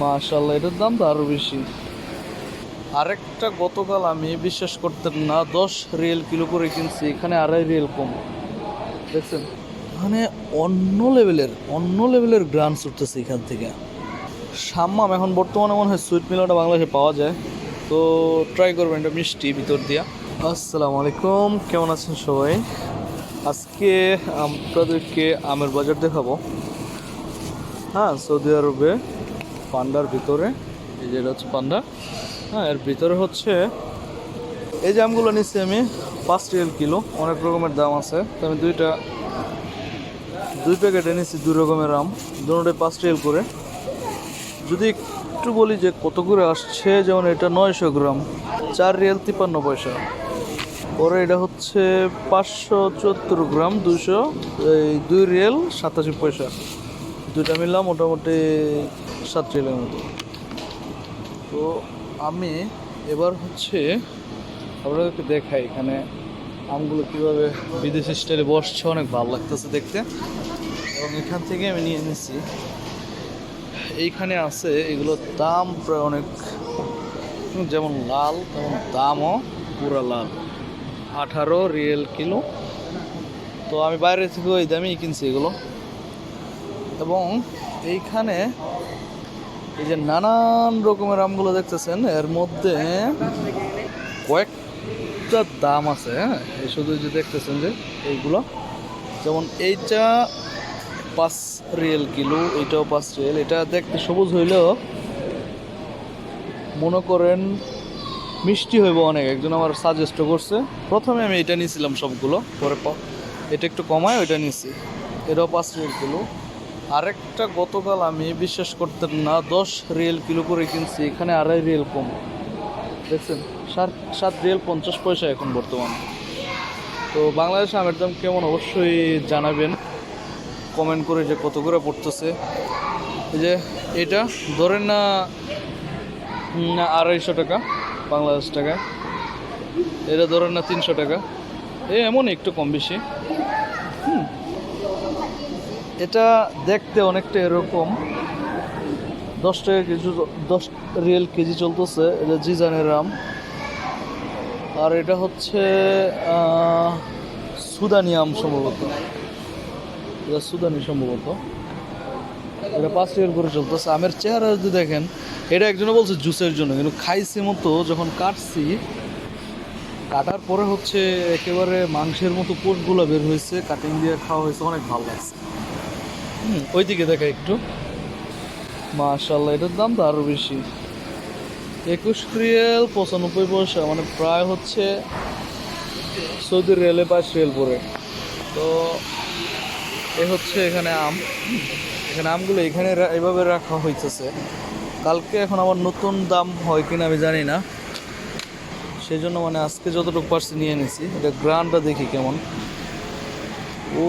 মাশাল্লাহ এটার দাম তো আরও বেশি। আরেকটা গতকাল আমি বিশ্বাস করতেন না, দশ রিয়েল কিলো করে কিনছি, এখানে আড়াই রিয়েল কম। দেখছেন? মানে অন্য লেভেলের অন্য লেভেলের গ্রান্স উঠতেছে এখান থেকে। সাম্মাম, এখন বর্তমানে মনে হয় সুইট মিলাটা বাংলাদেশে পাওয়া যায়। তো ট্রাই করবেন, এটা মিষ্টি ভিতর দিয়া। আসসালামু আলাইকুম, কেমন আছেন সবাই? আজকে আপনাদেরকে আমের বাজার দেখাবো। হ্যাঁ সৌদি আরবে। পান্ডার ভিতরে। এই যেটা হচ্ছে পান্ডা। হ্যাঁ এর ভিতরে হচ্ছে এই যে আমগুলো নিচ্ছি আমি, পাঁচ রিয়েল কিলো। অনেক রকমের দাম আছে। তো আমি দুইটা, দুই প্যাকেটে নিচ্ছি দুই রকমের আম। দুটোটাই পাঁচ রিয়েল করে। যদি একটু বলি যে কত করে আসছে, যেমন এটা নয়শো গ্রাম, চার রিয়েল তিপ্পান্ন পয়সা। পরে এটা হচ্ছে পাঁচশো চুয়াত্তর গ্রাম দুশো এই দুই রিয়েল সাতাশি পয়সা। দুইটা মিললাম মোটামুটি সাত রিয়েলের মতো। তো আমি এবার হচ্ছে আপনাদেরকে দেখাই এখানে আমগুলো কীভাবে বিদেশি স্টাইলে বসছে, অনেক ভালো লাগতেছে দেখতে। এবং এখান থেকে আমি নিয়ে নিছি। এইখানে আছে এগুলোর দাম প্রায় অনেক, যেমন লাল, তেমন দামও পুরা লাল। আঠারো রিয়েল কিলো। তো আমি বাইরে থেকে ওই দামেই কিনছি এগুলো। এবং এইখানে এই যে নানান রকমের আমগুলো দেখতেছেন, এর মধ্যে কয়েকটা দাম আছে হ্যাঁ? এই শুধু যে দেখতেছেন যে এইগুলো। যেমন এইটা পাঁচ রিয়েল কিলো এইটাও পাঁচ রিয়েল। এটা দেখতে সবুজ হইলেও মনে করেন মিষ্টি হইব অনেক। একজন আমার সাজেস্ট করছে। প্রথমে আমি এটা নিয়েছিলাম সবগুলো, পরে এটা একটু কমায়, ওইটা নিয়েছি। এটাও পাঁচ রিয়েল কিলো। আরেকটা গতকাল আমি বিশ্বাস করতেন না, দশ রিয়েল কিলো করে কিনছি, এখানে আড়াই রিয়েল কম। দেখছেন, সাত সাত রিয়েল পঞ্চাশ পয়সা এখন বর্তমান। তো বাংলাদেশে আমের দাম কেমন অবশ্যই জানাবেন। কমেন্ট করে যে কত করে পড়তেছে। যে এটা ধরেন না আড়াইশো টাকা বাংলাদেশ টাকায়। এটা ধরেন না তিনশো টাকা। এ এমন একটু কম বেশি। এটা দেখতে অনেকটা এরকম। দশ টাকা কেজি দশ রিয়েল কেজি চলতেছে, এটা জিজানের রাম। আর এটা হচ্ছে সুদানি আম সম্ভবত। এটা সুদানি সম্ভবত। এটা পাঁচ রিয়েল করে চলতেছে। আমের চেহারা যদি দেখেন, এটা একজনে বলছে জুসের জন্য, কিন্তু খাইছি মতো যখন কাটছি, কাটার পরে হচ্ছে একেবারে মাংসের মতো কোষগুলো বের হয়েছে, কাটিং দিয়ে খাওয়া হয়েছে, অনেক ভালো লাগছে। ওইদিকে দেখা একটু। মাশাল্লাহ এটার দাম তো আরও বেশি। একুশ রিয়েল, পঁচানব্বই পয়সা মানে প্রায় হচ্ছে সৌদি রেলে পাঁচ রিয়েল পরে তো এ হচ্ছে এখানে আম। এখানে আমগুলো এখানে এভাবে রাখা হইতেছে। কালকে এখন আবার নতুন দাম হয় কিনা আমি জানি না। সেই জন্য মানে আজকে যতটুকু পারছি নিয়ে নিছি। এটা গ্রানটা দেখি কেমন। ও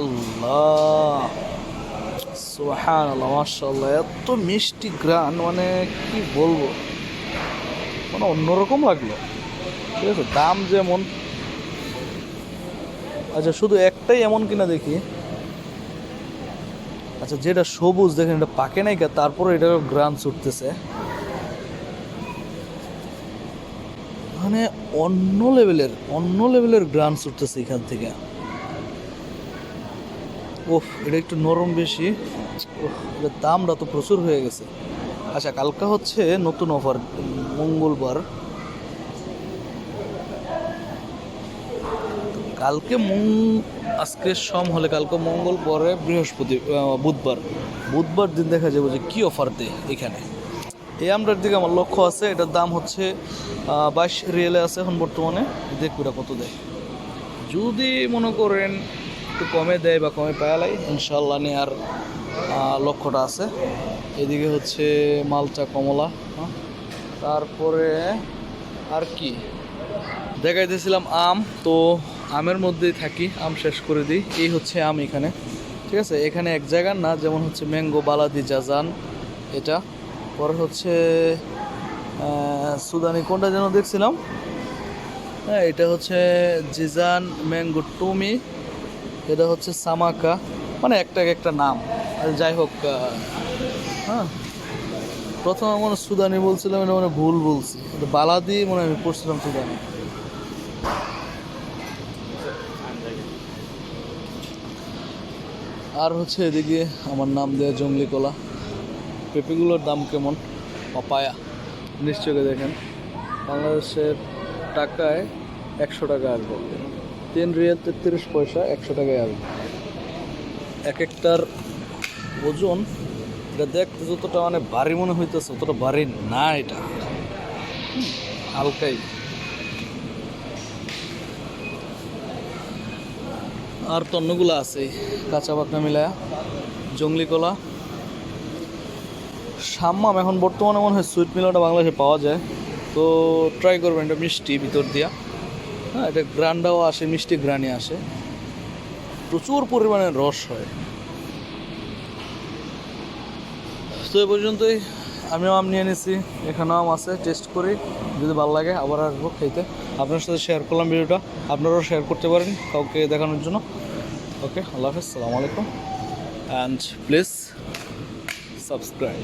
আল্লাহ! সোহান আল্লাহ মার্শাল্লাহ এত মিষ্টি গ্রান মানে কি বলব? মানে অন্যরকম লাগল। ঠিক আছে, দাম যেমন। আচ্ছা শুধু একটাই এমন কিনা দেখি। আচ্ছা যেটা সবুজ, দেখেন, এটা পাকে নাই তারপরে এটা গ্রান ছুটতেছে। মানে অন্য লেভেলের অন্য লেভেলের গ্রান ছুটতেছে এখান থেকে। ওহ, এটা একটু নরম বেশি। ওহ দামটা তো প্রচুর হয়ে গেছে। আচ্ছা কালকে হচ্ছে নতুন অফার, মঙ্গলবার। কালকে মং, আজকে সম হলে কালকে মঙ্গল পরে বৃহস্পতি বুধবার। বুধবার দিন দেখা যাবে যে কী অফার দেয় এখানে। এই আমটার দিকে আমার লক্ষ্য আছে, এটার দাম হচ্ছে বাইশ রিয়েলে আছে এখন বর্তমানে। দেখব এটা কত দেয়। যদি মনে করেন একটু কমে দেয় বা কমে পায়ালাই ইনশাল্লাহ নেওয়ার লক্ষ্যটা আছে। এদিকে হচ্ছে মালচা কমলা হ্যাঁ। তারপরে আর কি? দেখাইতেছিলাম আম, তো আমের মধ্যেই থাকি, আম শেষ করে দিই। এই হচ্ছে আম এখানে, ঠিক আছে? এখানে এক জায়গার না, যেমন হচ্ছে ম্যাঙ্গো বালাদি জাজান, এটা। পরে হচ্ছে সুদানি, কোনটা যেন দেখছিলাম? হ্যাঁ এটা হচ্ছে জিজান, ম্যাঙ্গো, টুমি এটা হচ্ছে সামাকা মানে একটা এক একটা নাম। আর যাই হোক হ্যাঁ। প্রথমে হয় সুদানি বলছিলাম, এটা মানে ভুল বলছি। এটা দিয়ে মনে আমি পড়ছিলাম সুদানি। আর হচ্ছে এদিকে আমার নাম দেওয়া জঙ্গলি কলা। পেঁপেগুলোর দাম কেমন? পাপায়া নিশ্চয়ই দেখেন। বাংলাদেশের টাকায় একশো টাকা আসবে। তিন রিয়াল তেত্রিশ পয়সা একশো টাকায় আসবে এক একটার ওজন, এটা দেখতে যতটা মানে ভারী মনে হইতেছে অতটা ভারী না এটা। হালকাই। আর তন্নগুলো আছে, কাঁচা পাতা মিলায়া, জঙ্গলি কলা। সাম্মাম এখন বর্তমানে মনে হয় সুইট মিলাটা বাংলাদেশে পাওয়া যায়। তো ট্রাই করবেন, এটা মিষ্টি ভিতর দিয়া। হ্যাঁ এটা গ্রান্ডাও আসে, মিষ্টি গ্রানি আসে। প্রচুর পরিমাণে রস হয়। তো এই পর্যন্তই, আমিও আম নিয়ে নিছি, এখানেও আম আছে টেস্ট করি। যদি ভালো লাগে, আবার আসব খেতে। আপনার সাথে শেয়ার করলাম ভিডিওটা, আপনারাও শেয়ার করতে পারেন কাউকে দেখানোর জন্য। ওকে আল্লাহ হাফেজ, সালামু আলাইকুম। And please subscribe